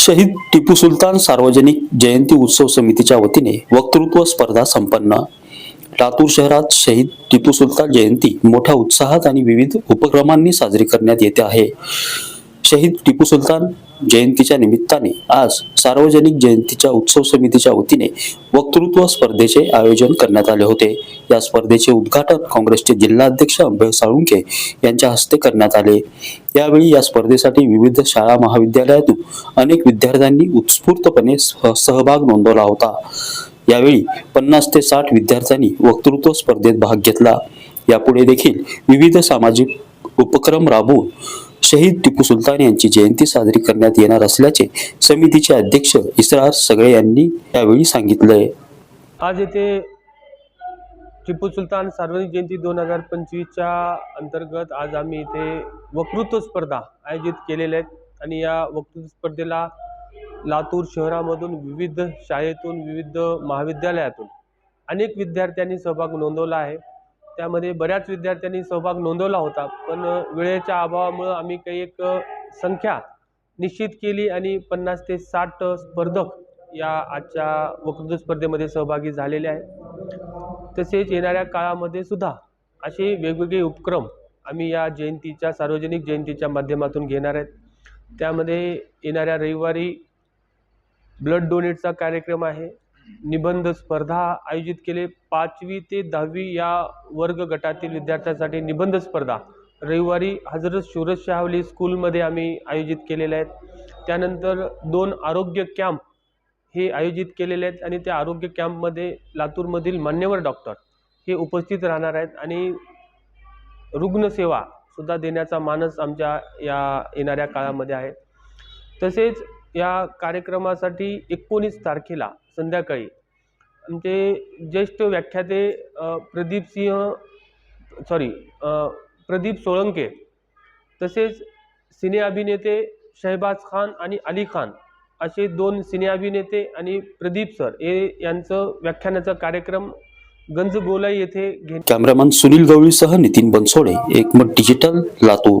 शहीद टिपू सुलतान सार्वजनिक जयंती उत्सव समितीच्या वतीने वक्तृत्व स्पर्धा संपन्न. लातूर शहरात शहीद टिपू सुलतान जयंती मोठ्या उत्साहात आणि विविध उपक्रमांनी साजरी करण्यात येते आहे. शहीद टिपू सुलतान जयंतीच्या निमित्ताने आज सार्वजनिक जयंतीच्या उत्सव समितीच्या वतीने वक्तृत्व स्पर्धेचे आयोजन करण्यात आले होते. या स्पर्धेचे उद्घाटन काँग्रेसचे जिल्हाध्यक्ष अभय साळुंके यांच्या हस्ते करण्यात आले. यावेळी या स्पर्धेसाठी विविध शाळा महाविद्यालयातून अनेक विद्यार्थ्यांनी उत्स्फूर्तपणे सह- सहभाग नोंदवला होता. यावेळी पन्नास ते साठ विद्यार्थ्यांनी वक्तृत्व स्पर्धेत भाग घेतला. यापुढे देखील विविध सामाजिक उपक्रम राबवून शहीद टिपू सुलतान यांची जयंती साजरी करण्यात येणार असल्याचे समितीचे अध्यक्ष इसरार सगळे यांनी यावेळी सांगितले आज येथे टिपू सुलतान सार्वजनिक जयंती दोन हजार पंचवीसच्या अंतर्गत आज आम्ही इथे वक्तृत्व स्पर्धा आयोजित केलेल्या आहेत आणि या वक्तृत्व स्पर्धेला लातूर शहरामधून विविध शाळेतून विविध महाविद्यालयातून अनेक विद्यार्थ्यांनी सहभाग नोंदवला आहे. त्यामध्ये बऱ्याच विद्यार्थ्यांनी सहभाग नोंदवला होता. पण वेळेच्या अभावामुळं आम्ही काही एक संख्या निश्चित केली आणि पन्नास ते साठ स्पर्धक या आजच्या वक्तृत्व स्पर्धेमध्ये सहभागी झालेले आहेत. तसेच येणाऱ्या काळामध्ये सुद्धा असे वेगवेगळे उपक्रम आम्ही या जयंतीच्या सार्वजनिक जयंतीच्या माध्यमातून घेणार आहेत. त्यामध्ये येणाऱ्या रविवारी ब्लड डोनेटचा कार्यक्रम आहे. निबंध स्पर्धा आयोजित केले. पाचवी ते दहावी या वर्ग गटातील विद्यार्थ्यांसाठी निबंध स्पर्धा रविवारी हजरत शूरत शहावली स्कूलमध्ये आम्ही आयोजित केलेले आहेत. त्यानंतर दोन आरोग्य कॅम्प हे आयोजित केलेले आहेत आणि त्या आरोग्य कॅम्पमध्ये लातूरमधील मान्यवर डॉक्टर हे उपस्थित राहणार आहेत आणि रुग्णसेवा सुद्धा देण्याचा मानस आमच्या या येणाऱ्या काळामध्ये आहे. तसेच या कार्यक्रमासाठी एकोणीस तारखेला संध्याकाळी. आमचे ज्येष्ठ व्याख्याते प्रदीप सिंह सॉरी प्रदीप सोळंके तसेच सिने अभिनेते शहबाज खान आणि अली खान असे दोन सिने अभिनेते आणि प्रदीप सर हे यांचं व्याख्यानाचा कार्यक्रम गंजगोलाई येथे घे cameraman Sunil गवळीसह Nitin Bansode Ekmat digital Latur.